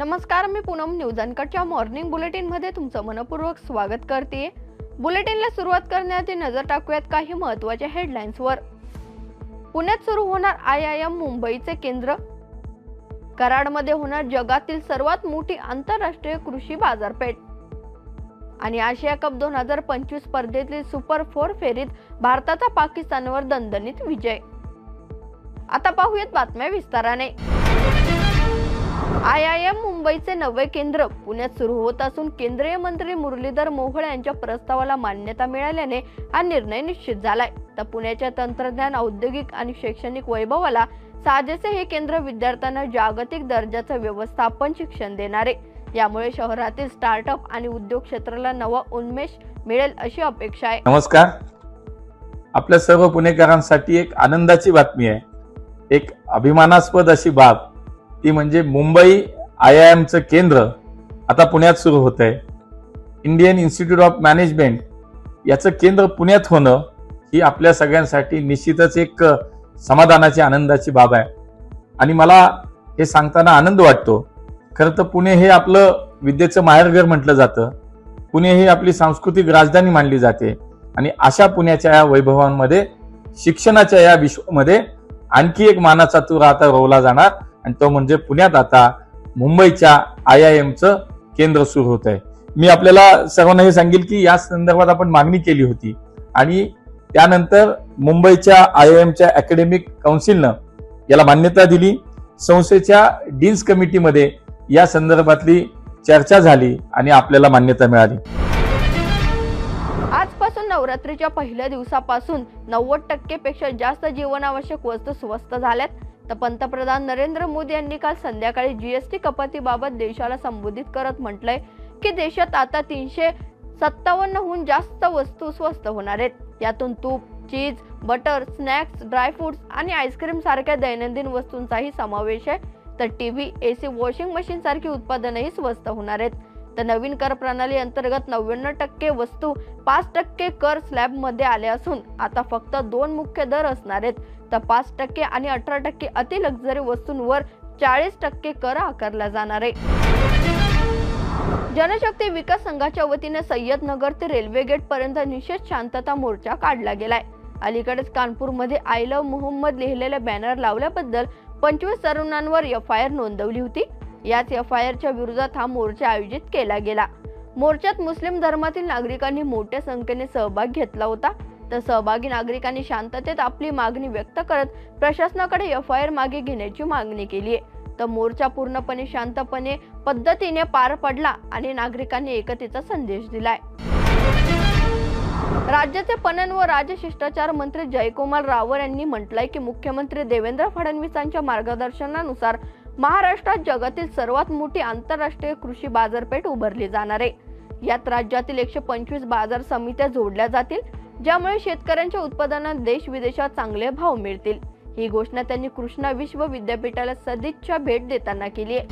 नमस्कार मी पूनम न्यूज अनकटच्या मॉर्निंग बुलेटिनमध्ये तुमचं मनपूर्वक स्वागत करते. बुलेटिनला सुरुवात करण्याआधी नजर टाकूयात काही महत्त्वाच्या हेडलाईन्सवर पुण्यात सुरू होणार आय आय एम मुंबईचे केंद्र. कराडमध्ये होणार जगातील सर्वात मोठी आंतरराष्ट्रीय कृषी बाजारपेठ. आणि आशिया कप दोन हजार पंचवीस स्पर्धेतील सुपर फोर फेरीत भारताचा पाकिस्तानवर दणदणीत विजय. आता पाहूयात बातम्या विस्ताराने. आय आय एम मुंबईचे नवे केंद्र पुण्यात सुरू होत असून केंद्रीय मंत्री मुरलीधर मोहोळ यांच्या प्रस्तावाला मान्यता मिळाल्याने हा निर्णय निश्चित झालाय. तर पुण्याच्या तंत्रज्ञान औद्योगिक आणि शैक्षणिक वैभवाला साजेसे हे केंद्र विद्यार्थ्यांना जागतिक दर्जाचं व्यवस्थापन शिक्षण देणारे. यामुळे शहरातील स्टार्टअप आणि उद्योग क्षेत्राला नवा उन्मेष मिळेल अशी अपेक्षा आहे. नमस्कार. आपल्या सर्व पुणेकरांसाठी एक आनंदाची बातमी आहे. एक अभिमानास्पद अशी बाब ती म्हणजे मुंबई आय आय एमचं केंद्र आता पुण्यात सुरू होत आहे इंडियन इन्स्टिट्यूट ऑफ मॅनेजमेंट याचं केंद्र पुण्यात होणं ही आपल्या सगळ्यांसाठी निश्चितच एक समाधानाची आनंदाची बाब आहे. आणि मला हे सांगताना आनंद वाटतो. खरं तर पुणे हे आपलं विद्येचं माहेरघर म्हटलं जातं. पुणे ही आपली सांस्कृतिक राजधानी मानली जाते. आणि अशा पुण्याच्या या वैभवांमध्ये शिक्षणाच्या या विश्वामध्ये आणखी एक मानाचा तुरा आता रोवला जाणार. आणि तो म्हणजे पुण्यात आता मुंबईच्या आय आय एमचं केंद्र सुरू होत आहे. मी आपल्याला सर्वांना हे सांगेल की या संदर्भात आपण मागणी केली होती. आणि त्यानंतर मुंबईच्या आय आय एमच्या अकॅडमिक काउन्सिलनं याला मान्यता दिली. संस्थेच्या डीन्स कमिटीमध्ये या संदर्भातली चर्चा झाली आणि आपल्याला मान्यता मिळाली. आजपासून नवरात्रीच्या पहिल्या दिवसापासून नव्वद टक्के पेक्षा जास्त जीवनावश्यक वस्तू स्वस्त झाल्यात. तर पंतप्रधान नरेंद्र मोदी यांनी काल संध्याकाळी जीएसटी कपातीबाबत देशाला संबोधित करत म्हटलंय की देशात आता तीनशे सत्तावन्नहून जास्त वस्तू स्वस्त होणार आहेत. यातून तूप cheese butter snacks dry fruits आणि आईस्क्रीम सारख्या दैनंदिन वस्तूंचाही समावेश आहे. तर T V A C washing machine सारखी उत्पादनही स्वस्त होणार आहेत. तर नवीन कर प्रणाली अंतर्गत नव्याण्णव टक्के वस्तू पाच टक्के कर स्लॅबमध्ये आल्या आले असून आता फक्त दोन मुख्य दर असणार आहेत. तर पाच टक्के आणि अठरा टक्के अति लक्झरी वस्तूंवर चाळीस टक्के कर आकारला जाणार आहे. जनशक्ती विकास संघाच्या वतीने सय्यदनगर ते रेल्वे गेट पर्यंत निषेध शांतता मोर्चा काढला गेलाय. अलीकडेच कानपूरमध्ये आय लव्ह मोहम्मद लिहिलेला बॅनर लावल्याबद्दल पंचवीस तरुणांवर एफ आय आर नोंदवली होती. याच एफ आय आरच्या विरोधात हा मोर्चा आयोजित केला गेला. मोर्चात मुस्लिम धर्मातील नागरिकांनी मोठ्या संख्येने सहभाग घेतला होता. तर सहभागी नागरिकांनी शांततेत आपली मागणी व्यक्त करत प्रशासनाकडे एफ आय आर मागे घेण्याची मागणी केली आहे. तर मोर्चा पूर्णपणे शांतपणे पद्धतीने पार पडला आणि नागरिकांनी एकतेचा संदेश दिलाय. राज्याचे पणन व राजशिष्टाचार मंत्री जयकुमार रावळ यांनी म्हटलंय की मुख्यमंत्री देवेंद्र फडणवीसांच्या मार्गदर्शनानुसार महाराष्ट्रात जगातील सर्वात मोठी आंतरराष्ट्रीय कृषी बाजारपेठ उभारली जाणार आहे. यात राज्यातील एकशे पंचवीस बाजार समित्या जोडल्या जातील ज्यामुळे शेतकऱ्यांच्या उत्पादनात देश विदेशात चांगले भाव मिळतील. ही घोषणा त्यांनी कृष्णा विश्व विद्यापीठाला सदिच्छा भेट देताना केली आहे.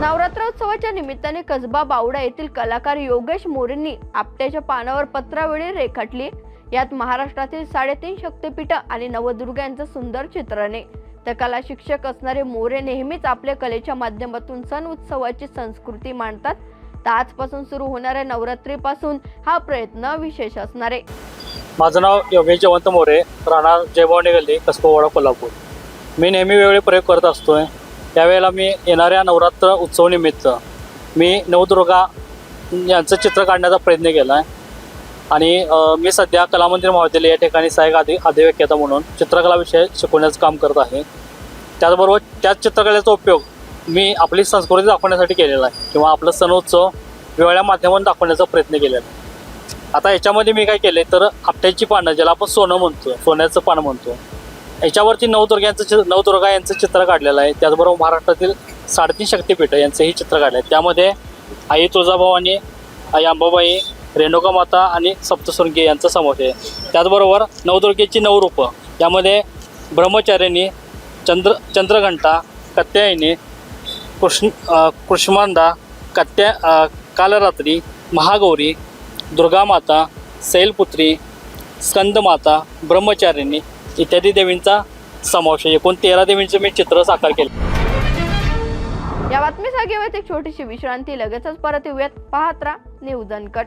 नवरात्रोत्सवाच्या निमित्ताने कसबा बावडा येथील कलाकार योगेश मोरेंनी आपट्याच्या पानावर पत्रावेळी रेखाटली. यात महाराष्ट्रातील साडेतीन शक्तिपीठ आणि नवदुर्ग यांचं सुंदर चित्रण आहे. तर कला शिक्षक असणारे मोरे नेहमीच आपल्या कलेच्या माध्यमातून सण उत्सवाची संस्कृती मांडतात. तर आजपासून सुरू होणाऱ्या नवरात्रीपासून हा प्रयत्न विशेष असणार. आहे माझं नाव योगेश जयवंत मोरे राहणार जयभवानी गल्ली कसबोवाडा कोल्हापूर. मी नेहमी वेगळे प्रयोग करत असतोय. त्यावेळेला मी येणाऱ्या नवरात्र उत्सवनिमित्त मी नवदुर्गा यांचं चित्र काढण्याचा प्रयत्न केला आहे आणि मी सध्या कलामंदिर महाविद्यालय या ठिकाणी सहाय्यक अधि अधिव्यक्ता म्हणून चित्रकला विषय शिकवण्याचं काम करत आहे. त्याचबरोबर त्याच चित्रकलेचा उपयोग मी आपली संस्कृती दाखवण्यासाठी केलेला आहे किंवा आपलं सण उत्सव वेगळ्या माध्यमातून दाखवण्याचा प्रयत्न केलेला आहे. आता याच्यामध्ये मी काय केले तर आपट्याची पानं ज्याला आपण सोनं म्हणतो सोन्याचं पान म्हणतो याच्यावरती नवदुर्गा यांचं चि नवदुर्गा यांचं चित्र काढलेलं आहे. त्याचबरोबर महाराष्ट्रातील साडेतीन शक्तिपीठ यांचंही चित्र काढलं आहे त्यामध्ये आई तुळजाभवानी आई अंबाबाई रेणुका माता आणि सप्तशृंगी यांचा समावेश आहे. त्याचबरोबर नवदुर्गेची नवरूपं यामध्ये ब्रह्मचारिणी चंद्र चंद्रघंटा कत्यायनी कृष्ण अ, कृष्मांदा कत्या कालरात्री महागौरी दुर्गामाता सैलपुत्री स्कंदमाता ब्रह्मचारिणी इत्यादी देवींचा समावेश आहे. एकूण तेरा देवींचे मी चित्र साकार केले. या बातमीसाठी जागेवर एक छोटीशी विश्रांती. लगेचच परत येऊयात. पाहत राहा न्यूज अनकट.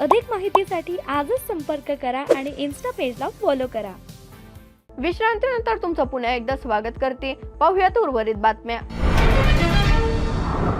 अधिक माहितीसाठी आजच संपर्क करा आणि इन्स्टा पेजला फॉलो करा. विश्रांतीनंतर तुमचं पुन्हा एकदा स्वागत करते. पाहूयात उर्वरित बातम्या.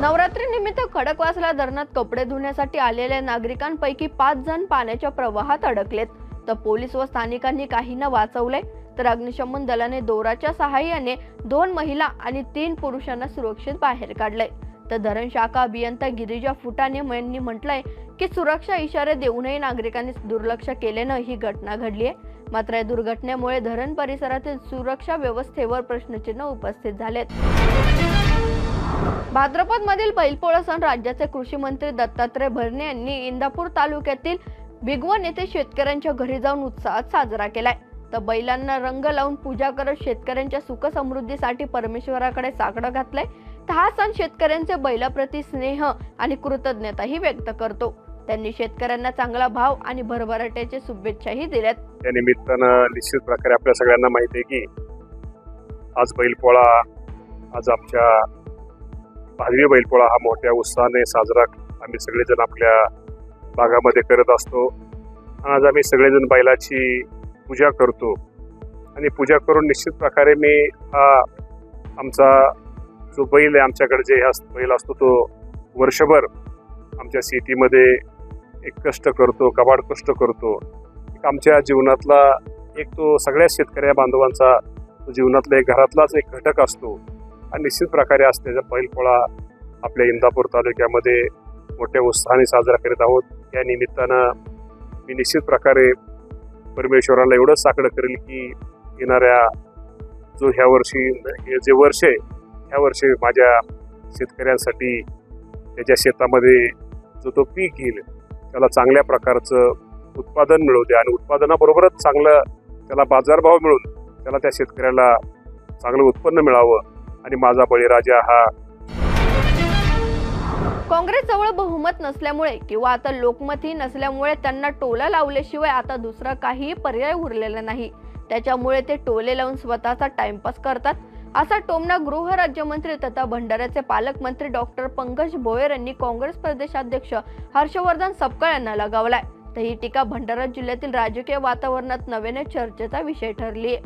नवरात्रीनिमित्त खडकवासला धरणात कपडे धुण्यासाठी आलेल्या नागरिकांपैकी पाच जण पाण्याच्या प्रवाहात अडकलेत. तर पोलीस व स्थानिकांनी काहींना वाचवलंय तर अग्निशमन दलाने दोराच्या सहाय्याने दोन महिला आणि तीन पुरुषांना सुरक्षित बाहेर काढलंय. तर धरण शाखा अभियंता गिरिजा फुटाणे यांनी म्हटलंय की सुरक्षा इशारे देऊनही नागरिकांनी दुर्लक्ष केल्यानं ही घटना घडली आहे. मात्र या दुर्घटनेमुळे धरण परिसरातील सुरक्षा व्यवस्थेवर प्रश्नचिन्ह उपस्थित झालेत. भाद्रपद मधील बैलपोळा सण राज्याचे कृषी मंत्री दत्तात्रय भरणे यांनी इंदापूर तालुक्यातील भिगवण येथे शेतकऱ्यांच्या घरी जाऊन उत्साहात साजरा केलाय. तर बैलांना रंग लावून पूजा करत शेतकऱ्यांच्या सुख समृद्धीसाठी परमेश्वराकडे साकडं घातलंय. तर हा सण शेतकऱ्यांचे बैलाप्रती स्नेह आणि कृतज्ञताही व्यक्त करतो. त्यांनी शेतकऱ्यांना चांगला भाव आणि भरभराट्याच्या शुभेच्छाही दिल्यात. त्या निमित्तानं निश्चित प्रकारे आपल्या सगळ्यांना माहिती आहे की आज बैलपोळा आज आमच्या भादवी बैलपोळा हा मोठ्या उत्साहाने साजरा आम्ही सगळेजण आपल्या भागामध्ये करत असतो. आज आम्ही सगळेजण बैलाची पूजा करतो. आणि पूजा करून निश्चित प्रकारे मी हा आमचा जो बैल आहे आमच्याकडे जे ह्या बैल असतो तो वर्षभर आमच्या सिटीमध्ये एक कष्ट करतो कबाड कष्ट करतो. एक आमच्या जीवनातला एक तो सगळ्या शेतकऱ्या बांधवांचा तो जीवनातला एक घरातलाच एक घटक असतो. आणि निश्चित प्रकारे आज त्याचा बैलपोळा आपल्या इंदापूर तालुक्यामध्ये मोठ्या उत्साहाने साजरा करीत आहोत. या निमित्तानं मी निश्चित प्रकारे परमेश्वराला एवढंच साकडं करेल की येणाऱ्या जो ह्या वर्षी हे जे वर्ष आहे ह्या वर्षी माझ्या शेतकऱ्यांसाठी त्याच्या शेतामध्ये जो तो पीक येईल त्याला चांगल्या प्रकारचं उत्पादन मिळू दे आणि उत्पादनाबरोबरच चांगलं त्याला बाजारभाव मिळून त्याला त्या शेतकऱ्याला चांगलं उत्पन्न मिळावं आणि माझा बळीराजा हा काँग्रेस जवळ बहुमत नसल्यामुळे किंवा आता लोकमतही नसल्यामुळे त्यांना टोला लावल्याशिवाय आता दुसरा काही पर्याय उरलेला नाही. त्याच्यामुळे ते टोले लावून स्वतःचा टाइमपास करतात. असा टोमणा गृह राज्यमंत्री तथा भंडाऱ्याचे पालकमंत्री डॉक्टर पंकज भोयर यांनी काँग्रेस प्रदेशाध्यक्ष हर्षवर्धन सपकाळ यांना लगावलाय. तर ही टीका भंडारा जिल्ह्यातील राजकीय वातावरणात नव्याने चर्चेचा विषय ठरली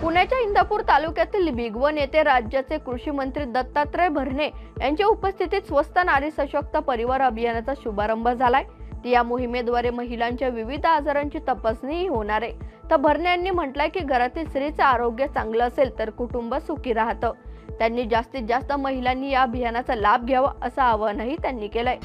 पुण्याच्या इंदापूर तालुक्यातील भिगवण येथे राज्याचे कृषी मंत्री दत्तात्रय भरणे यांच्या उपस्थितीत स्वस्त नारी सशक्त परिवार अभियानाचा शुभारंभ झालाय. या मोहिमेद्वारे महिलांच्या विविध आजारांची तपासणीही होणार आहे. तर भरणे यांनी म्हटलंय की घरातील स्त्रीचं आरोग्य चांगलं असेल तर कुटुंब सुखी राहतं. त्यांनी जास्तीत जास्त महिलांनी या अभियानाचा लाभ घ्यावा असं आवाहनही त्यांनी केलंय.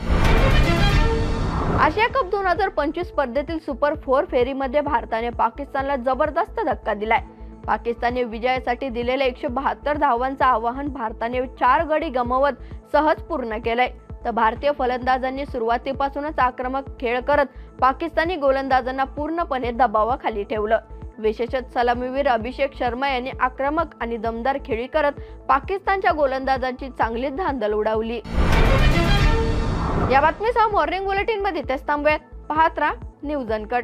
आशिया कप दोन हजार पंचवीस स्पर्धेतील सुपर फोर फेरीमध्ये भारताने पाकिस्तानला जबरदस्त धक्का दिलाय. पाकिस्तानने विजयासाठी दिलेल्या एकशे बहात्तर धावांचं आवाहन भारताने चार गडी गमावत सहज पूर्ण केलंय. तर भारतीय फलंदाजांनी सुरुवातीपासूनच आक्रमक खेळ करत पाकिस्तानी गोलंदाजांना पूर्णपणे दबावाखाली ठेवलं. विशेषत सलामीवीर अभिषेक शर्मा यांनी आक्रमक आणि दमदार खेळी करत पाकिस्तानच्या गोलंदाजांची चांगलीच धांदल उडावली. या बातमीसह मॉर्निंग बुलेटिनमध्ये तेच थांबूयात. पाहत राहा न्यूज अनकट.